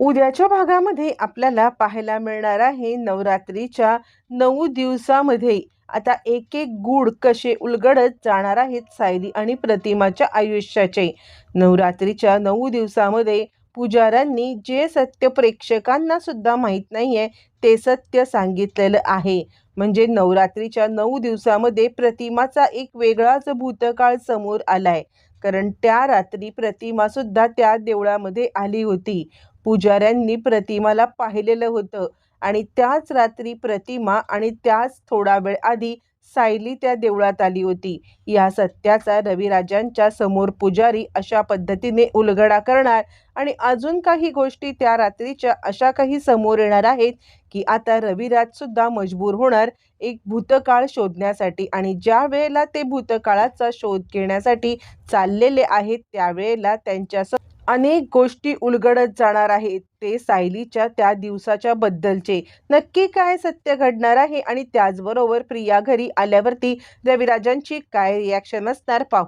उद्याच्या भागामध्ये आपल्याला पाहायला मिळणार आहे नवरात्रीच्या नऊ दिवसामध्ये. आता एक एक गूढ कसे उलगडत जाणार आहेत सायली आणि प्रतिमाच्या आयुष्याचे. नवरात्रीच्या नऊ दिवसामध्ये पुजाऱ्यांनी जे सत्य प्रेक्षकांना सुद्धा माहीत नाही आहे ते सत्य सांगितलेलं आहे. म्हणजे नवरात्रीच्या नऊ दिवसामध्ये प्रतिमाचा एक वेगळाच भूतकाळ समोर आलाय. कारण त्या रात्री प्रतिमा सुद्धा त्या देवळामध्ये आली होती. पुजाऱ्यांनी प्रतिमाला पाहिलेलं होतं. आणि त्याच रात्री प्रतिमा आणि त्याच थोडा वेळ आधी सायली त्या देवळात आली होती. या सत्याचा रविराजांच्या समोर पुजारी अशा पद्धतीने उलगडा करणार आणि अजून काही गोष्टी त्या रात्रीच्या अशा काही समोर येणार आहेत की आता रविराज सुद्धा मजबूर होणार एक भूतकाळ शोधण्यासाठी. आणि ज्या वेळेला ते भूतकाळाचा शोध घेण्यासाठी चाललेले आहेत त्यावेळेला त्यांच्या अनेक गोष्टी उलगडत जाणार आहेत. ते सायलीच्या त्या दिवसाच्या बद्दलचे. नक्की काय सत्य घडणार आहे आणि त्याचबरोबर प्रिया घरी आल्यावरती रविराजांची काय रिॲक्शन असणार पाहू.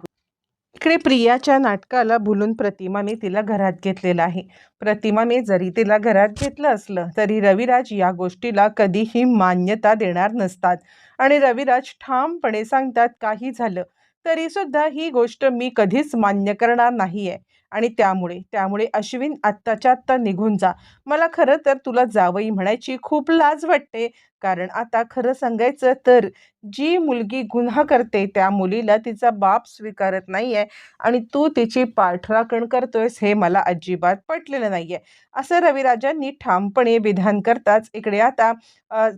इकडे प्रियाच्या नाटकाला भुलून प्रतिमाने तिला घरात घेतलेलं आहे. प्रतिमाने जरी तिला घरात घेतलं असलं तरी रविराज या गोष्टीला कधीही मान्यता देणार नसतात. आणि रविराज ठामपणे सांगतात काही झालं तरी सुद्धा ही गोष्ट मी कधीच मान्य करणार नाही आहे आणि त्यामुळे त्यामुळे अश्विन आत्ताच्या आत्ता निघून जा. मला खरं तर तुला जावई म्हणायची खूप लाज वाटते कारण आता खरं सांगायचं तर जी मुलगी गुन्हा करते त्या मुलीला तिचा बाप स्वीकारत नाही आहे आणि तू तिची पाठराखण करतोयस हे मला अजिबात पटलेलं नाही आहे असं रविराजांनी ठामपणे विधान करताच इकडे आता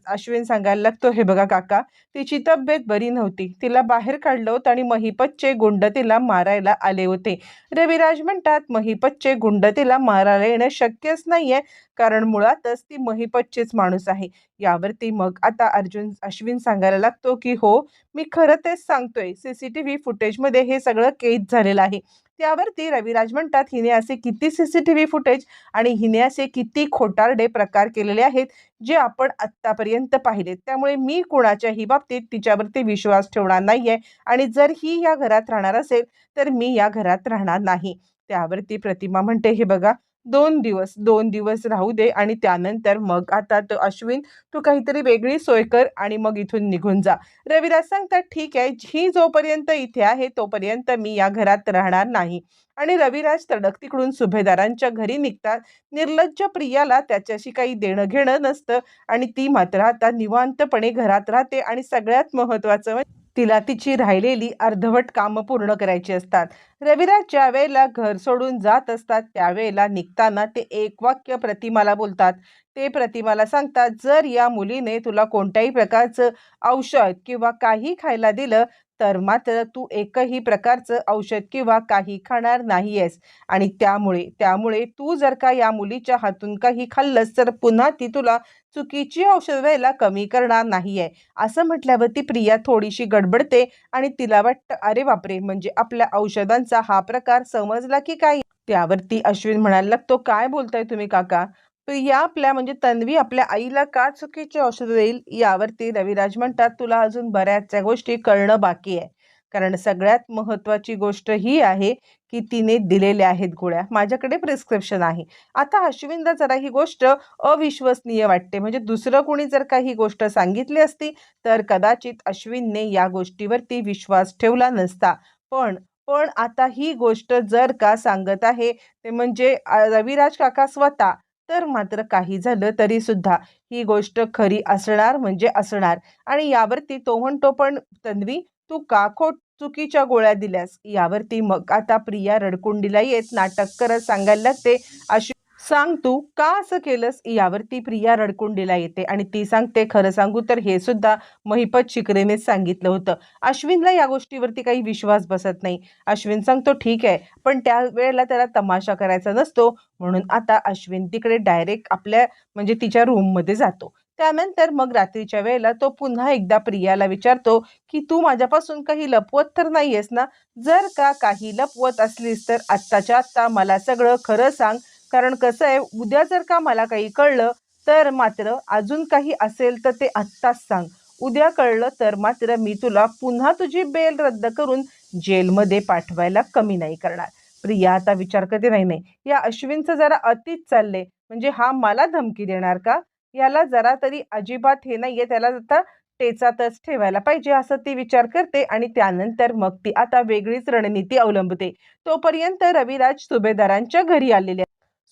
अश्विन सांगायला लागतो हे बघा काका तिची तब्येत बरी नव्हती. तिला बाहेर काढलं होतं आणि महिपतचे गुंड तिला मारायला आले होते. रविराज म्हण म्हणतात महिपतचे गुंड तिला मारायला येणं शक्यच नाही आहे कारण मुळातच ती महिपतचीच माणूस आहे. यावरती मग आता अर्जुन अश्विन सांगायला लागतो की हो मी खरं तेच सांगतोय सी सी टी व्ही फुटेजमध्ये हे सगळं कैद झालेलं आहे. त्यावरती रविराज म्हणतात हिने असे किती C C T V footage आणि हिने असे किती खोटारडे प्रकार केलेले आहेत जे आपण आत्तापर्यंत पाहिलेत. त्यामुळे मी कुणाच्याही बाबतीत तिच्यावरती विश्वास ठेवणार नाही आहे आणि जर ही या घरात राहणार असेल तर मी या घरात राहणार नाही. त्यावरती प्रतिमा म्हणते हे बघा दोन दिवस दोन दिवस राहू दे आणि त्यानंतर मग आता तो अश्विन तू काहीतरी वेगळी सोय कर आणि मग इथून निघून जा. रविराज सांगतात ठीक आहे ही जोपर्यंत इथे आहे तोपर्यंत मी या घरात राहणार नाही. आणि रविराज तडक तिकडून सुभेदारांच्या घरी निघतात. निर्लज्ज प्रियाला त्याच्याशी काही देणं घेणं नसतं आणि ती मात्र आता निवांतपणे घरात राहते आणि सगळ्यात महत्त्वाचं तिला तिची राहिलेली अर्धवट कामं पूर्ण करायची असतात. रविराज ज्या वेळेला घर सोडून जात असतात त्यावेळेला निघताना ते एक वाक्य प्रतिमाला बोलतात. ते प्रतिमाला सांगतात जर या मुलीने तुला कोणत्याही प्रकारचं औषध किंवा काही खायला दिलं तर मात्र तू एकही प्रकारचं औषध किंवा काही खाणार नाही आहेस आणि त्यामुळे त्यामुळे तू जर का या मुलीच्या हातून काही खाल्लंस तर पुन्हा ती तुला चुकीची औषध व्हायला कमी करणार नाही आहे असं म्हटल्यावरती प्रिया थोडीशी गडबडते आणि तिला वाटतं अरे बापरे! म्हणजे आपल्या औषधांचा हा प्रकार समजला की काय? त्यावरती अश्विन म्हणायला लागतो काय बोलताय तुम्ही काका? या आपल्या म्हणजे तन्वी आपल्या आईला का चुकीचे औषध देईल यावरती रविराज म्हणतात तुला अजून बऱ्याचशा गोष्टी कळणं बाकी आहे. कारण सगळ्यात महत्त्वाची गोष्ट ही आहे की तिने दिलेल्या आहेत गोळ्या. माझ्याकडे प्रिस्क्रिप्शन आहे. आता अश्विनला जरा ही गोष्ट अविश्वसनीय वाटते. म्हणजे दुसरं कोणी जर का ही गोष्ट सांगितली असती तर कदाचित अश्विनने या गोष्टीवरती विश्वास ठेवला नसता. पण पण आता ही गोष्ट जर का सांगत आहे ते म्हणजे रविराज काका स्वतः तर मात्र काही झालं तरी सुद्धा ही गोष्ट खरी असणार म्हणजे असणार. आणि यावरती तो म्हणतो पण तन्वी तू का खोट चुकीच्या गोळ्या दिल्यास? यावरती मग आता प्रिया रडकुंडीला येत नाटक करत सांगायला लागते. अशी सांग तू का असं केलंस? यावरती प्रिया रडकुंडीला येते आणि ती सांगते खरं सांगू तर हे सुद्धा महिपत शिकरेनेच सांगितलं होतं. अश्विनला या गोष्टीवरती काही विश्वास बसत नाही. अश्विन सांगतो ठीक आहे पण त्या वेळेला त्याला तमाशा करायचा नसतो. म्हणून आता अश्विन तिकडे डायरेक्ट आपल्या म्हणजे तिच्या रूममध्ये जातो. त्यानंतर मग रात्रीच्या वेळेला तो पुन्हा एकदा प्रियाला विचारतो की तू माझ्यापासून काही लपवत तर नाहीयेस ना? जर का काही लपवत असलीस तर आत्ताच्या आत्ता मला सगळं खरं सांग. कारण कसं आहे उद्या जर का मला काही कळलं तर मात्र अजून काही असेल तर ते आत्ताच सांग. उद्या कळलं तर मात्र मी तुला पुन्हा तुझी बेल रद्द करून जेलमध्ये पाठवायला कमी नाही करणार. प्रिया आता विचार करते नाही नाही. या अश्विनचं जरा अतिच चालले म्हणजे हा मला धमकी देणार का? याला जरा तरी अजिबात हे नाहीये. त्याला आता टेचातच ठेवायला पाहिजे असं ती विचार करते आणि त्यानंतर मग ती आता वेगळीच रणनीती अवलंबते. तोपर्यंत रविराज सुभेदारांच्या घरी आलेले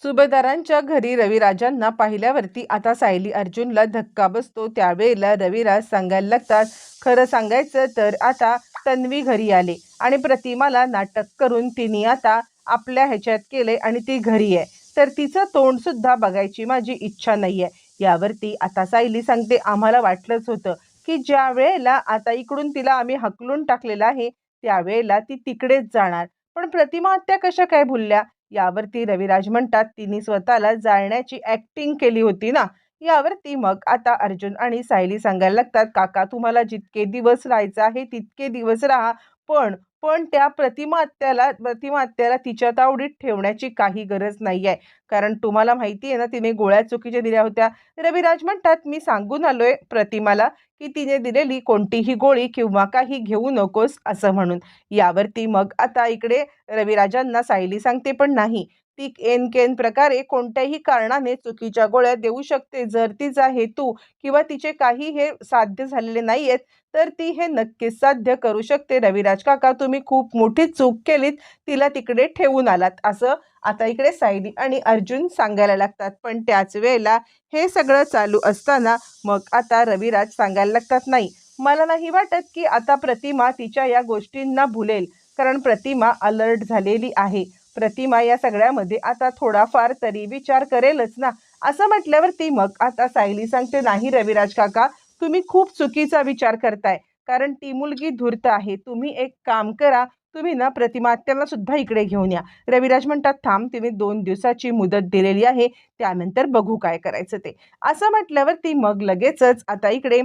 सुभेदारांच्या घरी रविराजांना पाहिल्यावरती आता सायली अर्जुनला धक्का बसतो. त्यावेळेला रविराज सांगायला लागतात खरं सांगायचं तर आता तन्वी घरी आले आणि प्रतिमाला नाटक करून तिने आता आपल्या ह्याच्यात केले आणि ती घरी आहे. तर तिचं तोंड सुद्धा बघायची माझी इच्छा नाही आहे यावरती आता सायली सांगते आम्हाला वाटलंच होतं की ज्या वेळेला आता इकडून तिला आम्ही हकलून टाकलेलं आहे त्यावेळेला ती तिकडेच जाणार. पण प्रतिमा त्या कशा काय भुलल्या? यावरती रविराज म्हणतात तिने स्वतःला जाळण्याची ऍक्टिंग केली होती ना? यावरती मग आता अर्जुन आणि सायली सांगायला लागतात काका तुम्हाला जितके दिवस राहायचं आहे तितके दिवस राहा पण पण त्या प्रतिमा प्रतिमात्याला प्रतिमा तिच्या तावडीत ठेवण्याची काही गरज नाही आहे कारण तुम्हाला माहिती आहे ना तिने गोळ्या चुकीच्या दिल्या होत्या. रविराज म्हणतात मी सांगून आलोय प्रतिमाला की तिने दिलेली कोणतीही गोळी किंवा काही घेऊ नकोस असं म्हणून. यावरती मग आता इकडे रविराजांना सायली सांगते पण नाही. ती एन केन प्रकारे कोणत्याही कारणाने चुकीच्या गोळ्या देऊ शकते. जर तिचा हेतू किंवा तिचे काही हे साध्य झालेले नाही आहेत तर ती हे नक्कीच साध्य करू शकते. रविराज काका तुम्ही खूप मोठी चूक केलीत. तिला तिकडे ठेवून आलात. असं आता इकडे सायली आणि अर्जुन सांगायला लागतात. पण त्याच वेळेला हे सगळं चालू असताना मग आता रविराज सांगायला लागतात नाही मला नाही वाटत की आता प्रतिमा तिच्या या गोष्टींना भुलेल. कारण प्रतिमा अलर्ट झालेली आहे. प्रतिमा या सगळ्यामध्ये आता थोडाफार तरी विचार करेलच ना. असं म्हटल्यावरती मग आता सायली सांगते नाही रविराज काका तुम्ही खूप चुकीचा विचार करताय. कारण ती मुलगी धूर्त आहे. तुम्ही एक काम करा. तुम्ही ना प्रतिमात्याला सुद्धा इकडे घेऊन या. रविराज म्हणतात थांब तिने दोन दिवसाची मुदत दिलेली आहे. त्यानंतर बघू काय करायचं ते. असं म्हटल्यावरती मग लगेचच आता इकडे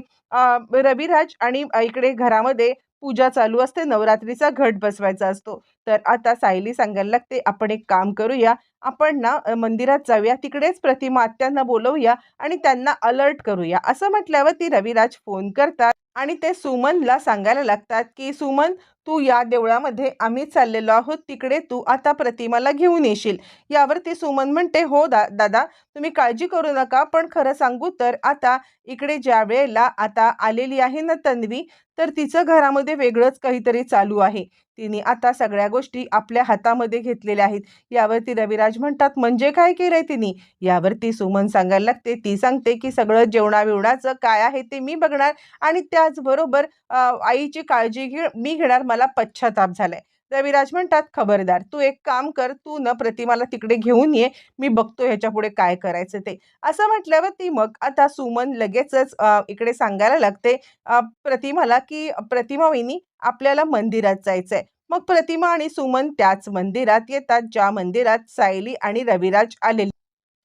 रविराज आणि इकडे घरामध्ये पूजा चालू असते. नवरात्रीचा घट बसवायचा असतो. तर आता सायली सांगायला लागते आपण एक काम करूया. आपण ना मंदिरात जाऊया तिकडेच प्रतिमा आत्यांना बोलवूया आणि त्यांना अलर्ट करूया. असं म्हटल्यावर ती रविराज फोन करतात आणि ते सुमनला सांगायला लागतात की सुमन तू या देवळामध्ये आम्ही चाललेलो आहोत. तिकडे तू आता प्रतिमाला घेऊन येशील. यावरती सुमन म्हणते हो दा दादा तुम्ही काळजी करू नका पण खरं सांगू तर आता इकडे ज्या वेळेला आता आलेली आहे ना तन्वी तर तिचं घरामध्ये वेगळंच काहीतरी चालू आहे. तिने आता सगळ्या गोष्टी आपल्या हातामध्ये घेतलेल्या आहेत. यावरती रविराज म्हणतात म्हणजे काय केलंय तिने? यावरती सुमन सांगायला लागते ती सांगते की सगळं जेवणाविवणाचं काय आहे ते मी बघणार आणि त्याचबरोबर आईची काळजी घे मी घेणार मला पश्चाताप झालाय. रविराज म्हणतात खबरदार तू एक काम कर तू न प्रतिमाला तिकडे घेऊन ये मी बघतो ह्याच्या पुढे काय करायचं ते. असं म्हटल्यावर ती मग आता सुमन लगेचच इकडे सांगायला लागते प्रतिमाला की प्रतिमा वहिनी आपल्याला मंदिरात जायचंय. मग प्रतिमा आणि सुमन त्याच मंदिरात येतात ज्या मंदिरात सायली आणि रविराज आलेले.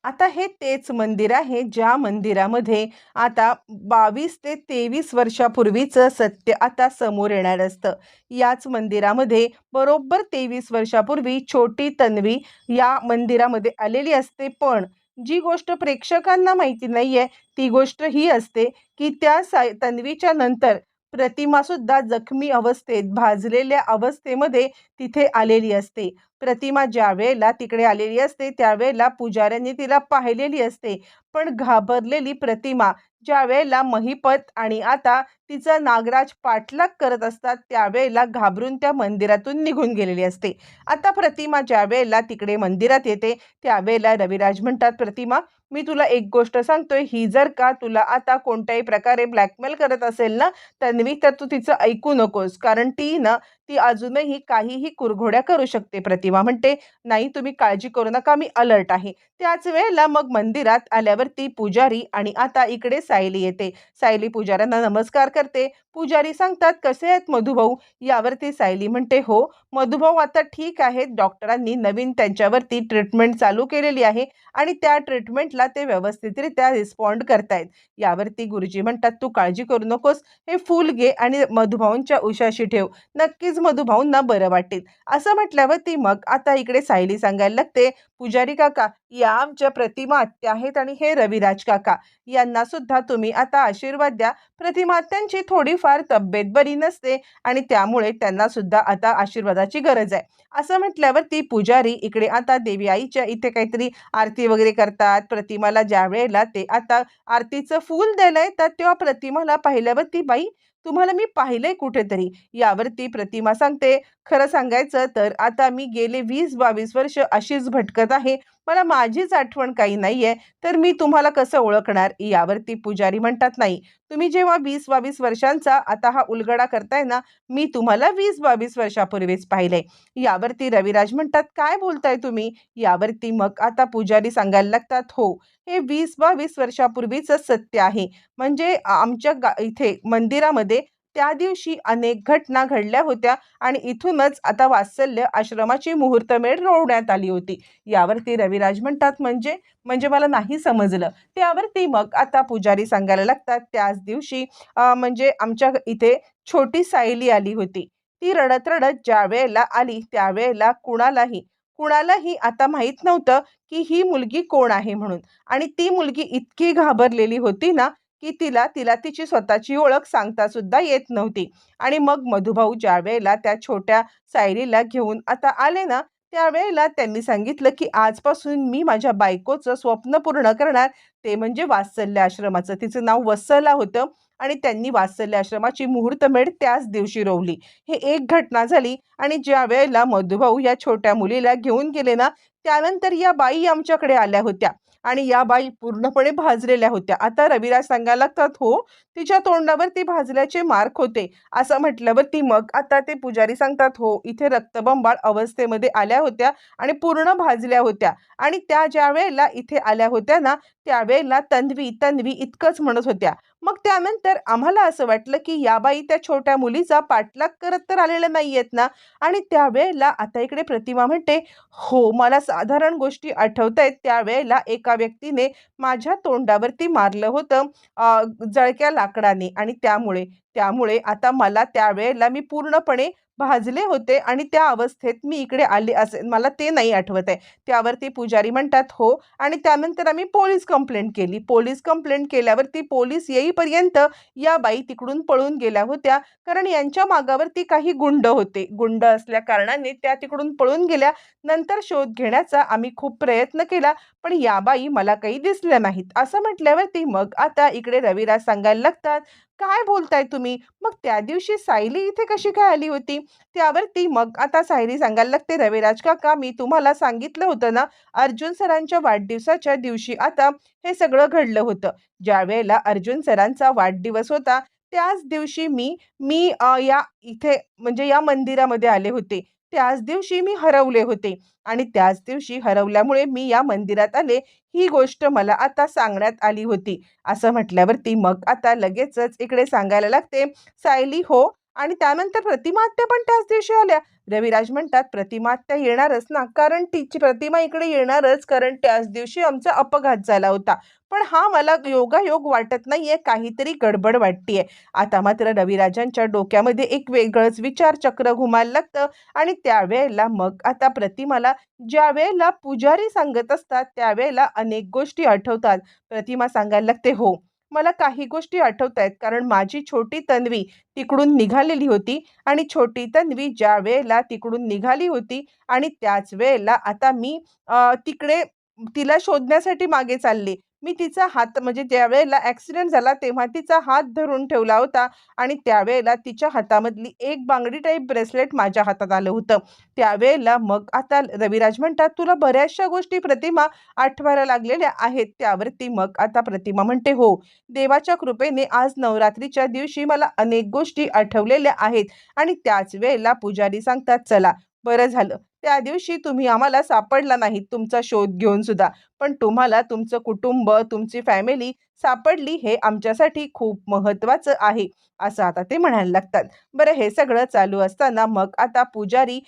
आता हे तेच मंदिर आहे ज्या मंदिरामध्ये आता बावीस ते तेवीस वर्षापूर्वीचं सत्य आता समोर येणार असतं. याच मंदिरामध्ये बरोबर तेवीस वर्षापूर्वी छोटी तन्वी या मंदिरामध्ये आलेली असते. पण जी गोष्ट प्रेक्षकांना माहिती नाही आहे ती गोष्ट ही असते की त्या सा तन्वीच्या नंतर प्रतिमासुद्धा जखमी अवस्थेत भाजलेल्या अवस्थेमध्ये तिथे आलेली असते. प्रतिमा ज्या वेळेला तिकडे आलेली असते त्यावेळेला पुजाऱ्यांनी तिला पाहिलेली असते. पण घाबरलेली प्रतिमा ज्या वेळेला महिपत आणि आता तिचा नागराज पाठलाग करत असतात त्यावेळेला घाबरून त्या मंदिरातून निघून गेलेली असते. आता प्रतिमा ज्या वेळेला तिकडे मंदिरात येते त्यावेळेला रविराज म्हणतात प्रतिमा मी तुला एक गोष्ट सांगतोय ही जर का तुला आता कोणत्याही प्रकारे ब्लॅकमेल करत असेल ना तन्वी तर तू तिचं ऐकू नकोस. कारण ती ना ती अजूनही काहीही कुरघोड्या करू शकते प्रतिमा. म्हणते नाही तुम्ही काळजी करू नका मी अलर्ट आहे. त्याच वेळेला मग मंदिरात आल्यावरती पुजारी आणि आता इकडे सायली येते. सायली पुजाऱ्यांना नमस्कार करते. पुजारी सांगतात कसे आहेत मधुभाऊ? यावरती सायली म्हणते हो मधुभाऊ आता ठीक आहेत. डॉक्टरांनी नवीन त्यांच्यावरती ट्रीटमेंट चालू केलेली आहे आणि त्या ट्रीटमेंटला ते व्यवस्थितरित्या रिस्पॉन्ड करतायत. यावरती गुरुजी म्हणतात तू काळजी करू नकोस. हे फूल घे आणि मधुभाऊंच्या उशाशी ठेव. नक्कीच मधुभाऊंना बरं वाटेल. असं म्हटल्यावरती मग आता इकडे सायली सांगायला लागते पुजारी काका या आमच्या प्रतिमा आत्या आहेत आणि हे रविराज काका. यांना सुद्धा तुम्ही आता आशीर्वाद द्या. प्रतिमा आत्यांची थोडीफार तब्येत बरी नसते आणि त्यामुळे त्यांना सुद्धा आता आशीर्वादाची गरज आहे. असं म्हटल्यावर ती पुजारी इकडे आता देवी आईच्या इथे काहीतरी आरती वगैरे करतात. प्रतिमाला ज्या वेळेला ते आता आरतीचं फूल द्यायला येतात तेव्हा प्रतिमाला पाहिल्यावर ती बाई तुम्हाला मी पाहिलंय कुठेतरी. यावरती प्रतिमा सांगते. खरं सांगायचं तर आता मी गेले वीस बावीस वर्ष अशीच भटकत आहे. मला माझीच आठवण काही नाही आहे तर मी तुम्हाला कसं ओळखणार? यावरती पुजारी म्हणतात नाही तुम्ही जेव्हा वीस बावीस वर्षांचा आता हा उलगडा करताय ना मी तुम्हाला वीस बावीस वर्षापूर्वीच पाहिलंय यावरती रविराज म्हणतात काय बोलताय तुम्ही? यावरती मग आता पुजारी सांगायला लागतात हो हे वीस बावीस वर्षापूर्वीच सत्य आहे. म्हणजे आमच्या गा इथे मंदिरामध्ये त्या दिवशी अनेक घटना घडल्या होत्या आणि इथूनच आता वात्सल्य आश्रमाची मुहूर्तमेढ रोवण्यात आली होती. यावरती रविराज म्हणतात म्हणजे? म्हणजे मला नाही समजलं. त्यावरती मग आता पुजारी सांगायला लागतात त्याच दिवशी म्हणजे आमच्या इथे छोटी सायली आली होती. ती रडत रडत ज्या वेळेला आली त्यावेळेला कुणालाही कुणालाही आता माहीत नव्हतं की ही मुलगी कोण आहे म्हणून. आणि ती मुलगी इतकी घाबरलेली होती ना की तिला तिला तिची स्वतःची ओळख सांगता सुद्धा येत नव्हती. आणि मग मधुभाऊ ज्या वेळेला त्या छोट्या सायरीला घेऊन आता आले ना त्यावेळेला त्यांनी सांगितलं की आजपासून मी माझ्या बायकोचं स्वप्न पूर्ण करणार. ते म्हणजे वात्सल्य आश्रमाचं. तिचं नाव वत्सला होतं आणि त्यांनी वात्सल्य आश्रमाची मुहूर्तमेढ त्याच दिवशी रोवली. हे एक घटना झाली आणि ज्या वेळेला मधुभाऊ या छोट्या मुलीला घेऊन गेले ना त्यानंतर या बाई आमच्याकडे आल्या होत्या. आणि या बाई पूर्णपणे भाजलेल्या होत्या. आता रविराज सांगायला लागतात हो तिच्या तोंडावर ती भाजल्याचे मार्क होते. असं म्हटल्यावर ती मग आता ते पुजारी सांगतात हो इथे रक्तबंबाळ अवस्थेमध्ये आल्या होत्या आणि पूर्ण भाजल्या होत्या. आणि त्या ज्या वेळेला इथे आल्या होत्या ना त्यावेळेला तन्वी तन्वी इतकंच म्हणत होत्या. मग त्यानंतर आम्हाला असं वाटलं की या बाई त्या छोट्या मुलीचा पाठलाग करत तर आलेल्या नाही आहेत ना? आणि त्यावेळेला आता इकडे प्रतिमा म्हणते हो मला साधारण गोष्टी आठवत आहेत त्यावेळेला एका व्यक्तीने माझ्या तोंडावरती मारलं होतं जळक्या लाकडाने. आणि त्यामुळे त्यामुळे आता मला त्यावेळेला मी पूर्णपणे भाजले होते आणि त्या अवस्थेत मी इकडे आले असे. मला ते नाही आठवत आहे त्यावरती पुजारी म्हणतात हो. आणि त्यानंतर आम्ही पोलीस कंप्लेंट केली. पोलीस कंप्लेंट केल्यावरती पोलीस येईपर्यंत या बाई तिकडून पळून गेल्या होत्या. कारण यांच्या मागावरती काही गुंड होते. गुंड असल्या कारणाने त्या तिकडून पळून गेल्या. नंतर शोध घेण्याचा आम्ही खूप प्रयत्न केला पण या बाई मला काही दिसल्या नाहीत. असं म्हटल्यावरती मग आता इकडे रविराज सांगायला लागतात काय बोलताय तुम्ही? मग त्या दिवशी सायली इथे कशी काय आली होती? त्यावरती मग आता सायली सांगायला लागते रविराज काका मी तुम्हाला सांगितलं होतं ना अर्जुन सरांच्या वाढदिवसाच्या दिवशी आता हे सगळं घडलं होतं. ज्या वेळेला अर्जुन सरांचा वाढदिवस होता त्याच दिवशी मी मी या इथे म्हणजे या मंदिरामध्ये आले होते. त्याच दिवशी मी हरवले होते आणि त्याच दिवशी हरवल्यामुळे मी या मंदिरात आले. ही गोष्ट मला आता सांगण्यात आली होती. असं म्हटल्यावरती मग आता लगेचच इकडे सांगायला लागते सायली हो आणि त्यानंतर प्रतिमात्या पण त्याच दिवशी आल्या. रविराज म्हणतात प्रतिमात्या येणारच ना कारण तिची प्रतिमा इकडे येणारच कारण त्याच दिवशी आमचा अपघात झाला होता. पण हा मला योगायोग वाटत नाहीये काहीतरी गडबड वाटतीये. आता मात्र रविराजांच्या डोक्यामध्ये एक वेगळंच विचारचक्र घुमायला लागतं आणि त्यावेळेला मग आता प्रतिमाला ज्या वेळेला पुजारी सांगत असतात त्यावेळेला अनेक गोष्टी आठवतात. प्रतिमा सांगायला लागते हो मला काही गोष्टी आठवत आहेत कारण माझी छोटी तन्वी तिकडून निघालेली होती आणि छोटी तन्वी ज्या वेळेला तिकडून निघाली होती आणि त्याच वेळेला आता मी तिकडे तिला शोधण्यासाठी मागे चालले. मी तिचा हात म्हणजे ज्यावेळेला ॲक्सिडेंट झाला तेव्हा तिचा हात धरून ठेवला होता आणि त्यावेळेला तिच्या हातामधली एक बांगडी टाईप ब्रेसलेट माझ्या हातात आलं होतं. त्यावेळेला मग आता रविराज म्हणतात तुला बऱ्याचशा गोष्टी प्रतिमा आठवायला लागलेल्या आहेत त्यावरती मग आता प्रतिमा म्हणते हो देवाच्या कृपेने आज नवरात्रीच्या दिवशी मला अनेक गोष्टी आठवलेल्या आहेत आणि त्याच वेळेला पुजारी सांगतात चला बरं झालं. त्या दिवशी तुम्ही आम्हाला सापडला नाहीत तुमचा शोध घेऊन सुद्धा. पण तुम्हाला तुमचं कुटुंब तुमची फॅमिली सापडली हे आमच्यासाठी खूप महत्त्वाचं आहे असं आता ते म्हणायला लागतात. बरं हे सगळं चालू असताना मग आता पुजारी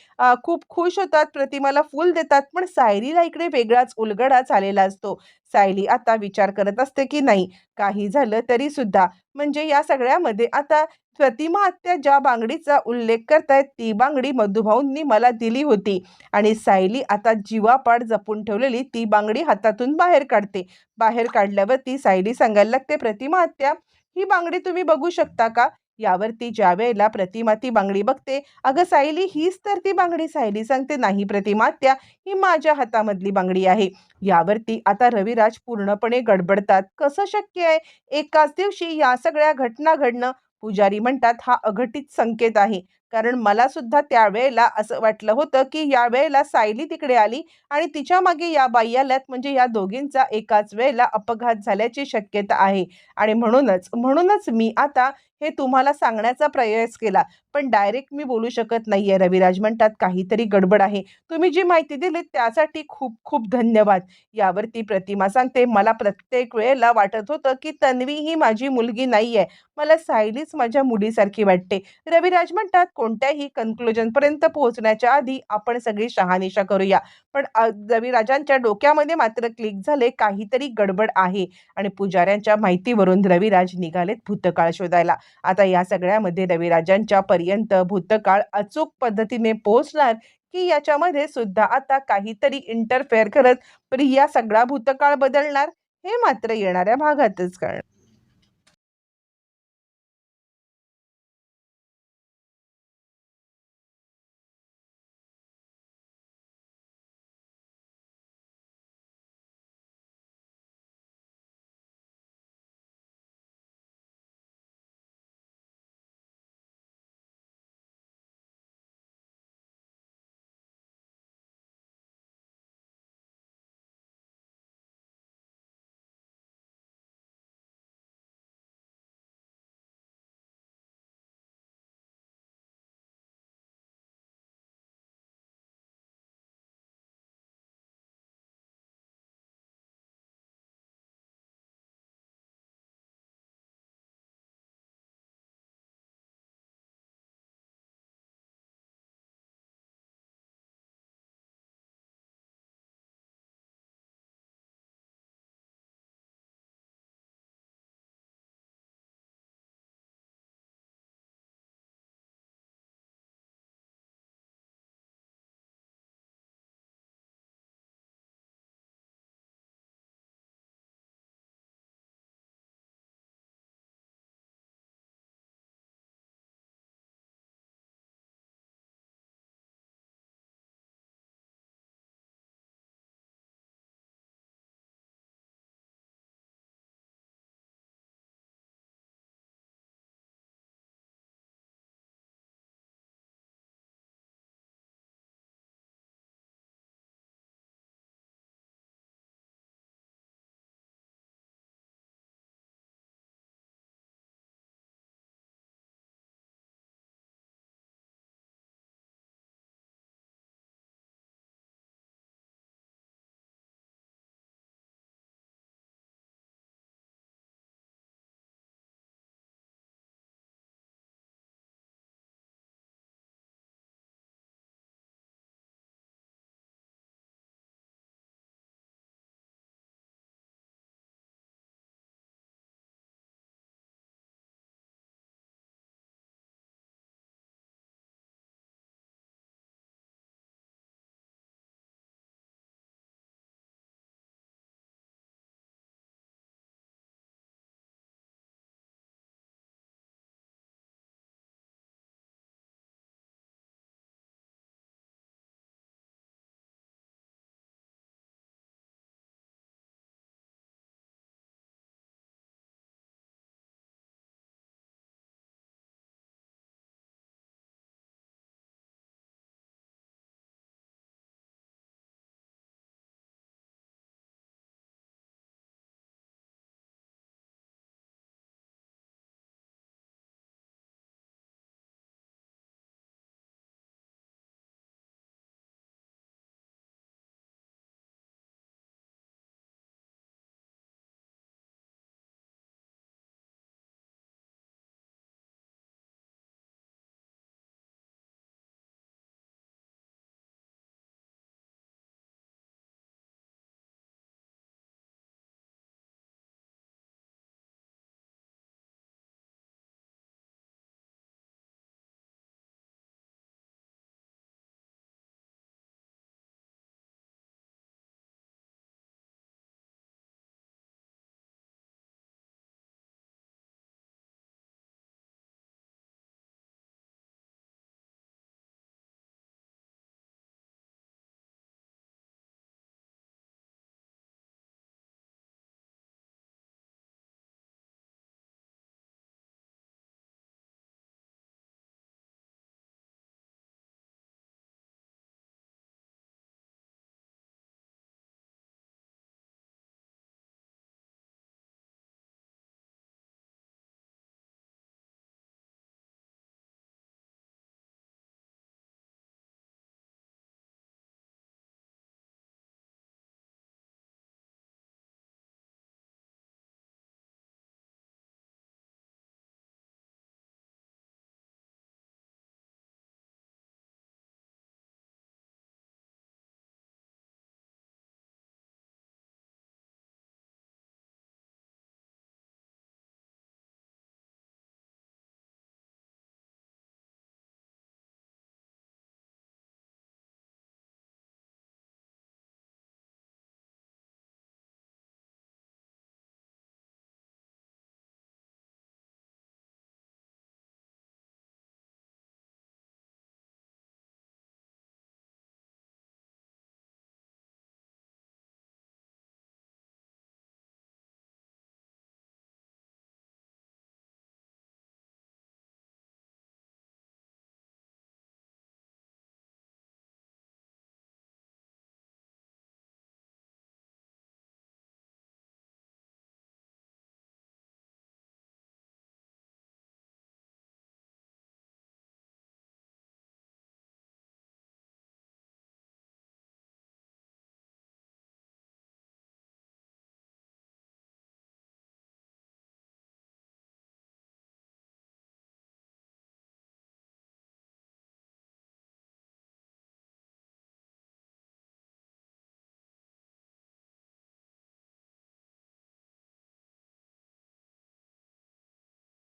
खूप खुश होतात प्रतिमाला फूल देतात पण सायलीला इकडे वेगळाच उलगडा झालेला असतो. सायली आता विचार करत असते की नाही काही झालं तरी सुद्धा. म्हणजे या सगळ्यामध्ये आता प्रतिमा आत्या ज्या बांगडीचा उल्लेख करतायत ती बांगडी मधुभाऊंनी मला दिली होती. आणि सायली आता जीवापाड जपून ठेवलेली ती बांगडी हातातून बाहेर काढते. बाहेर काढल्यावरती सायली सांगायला लागते प्रतिमा आत्या ही बांगडी तुम्ही बघू शकता का? यावरती ज्या वेळेला प्रतिमा ती बांगडी बघते अगं सायली हीच तर ती बांगडी. सायली सांगते नाही प्रतिमा त्या ही माझ्या हातामधली बांगडी आहे. यावरती आता रविराज पूर्णपणे गडबडतात. कसं शक्य आहे? एकाच दिवशी या सगळ्या घटना घडणं पुजारी म्हणतात हा अघटित संकेत आहे. कारण मला सुद्धा त्यावेळेला असं वाटलं होतं की या वेळेला सायली तिकडे आली आणि तिच्यामागे या बाई आल्यात म्हणजे या दोघींचा एकाच वेळेला अपघात झाल्याची शक्यता आहे. आणि म्हणूनच म्हणूनच मी आता हे तुम्हाला सांगण्याचा प्रयास केला. पण डायरेक्ट मी बोलू शकत नाहीये रविराज म्हणतात काहीतरी गडबड आहे. तुम्ही जी माहिती दिली त्यासाठी खूप खूप धन्यवाद. यावरती प्रतिमा सांगते मला प्रत्येक वेळेला वाटत होतं की तन्वी ही माझी मुलगी नाही आहे मला सायलीच माझ्या मुलीसारखी वाटते. रविराज म्हणतात कोणत्याही कन्क्लुजनपर्यंत पोहोचण्याच्या आधी आपण सगळी शहानिशा करूया. पण रविराजांच्या डोक्यामध्ये मात्र क्लिक झाले काहीतरी गडबड आहे आणि पुजाऱ्यांच्या माहितीवरून रविराज निघालेत भूतकाळ शोधायला. आता या सगळ्यामध्ये रविराजांच्या पर्यंत भूतकाळ अचूक पद्धतीने पोहोचणार की याच्यामध्ये सुद्धा आता काहीतरी इंटरफेअर करत प्रिया सगळा भूतकाळ बदलणार हे मात्र येणाऱ्या भागातच कळणार.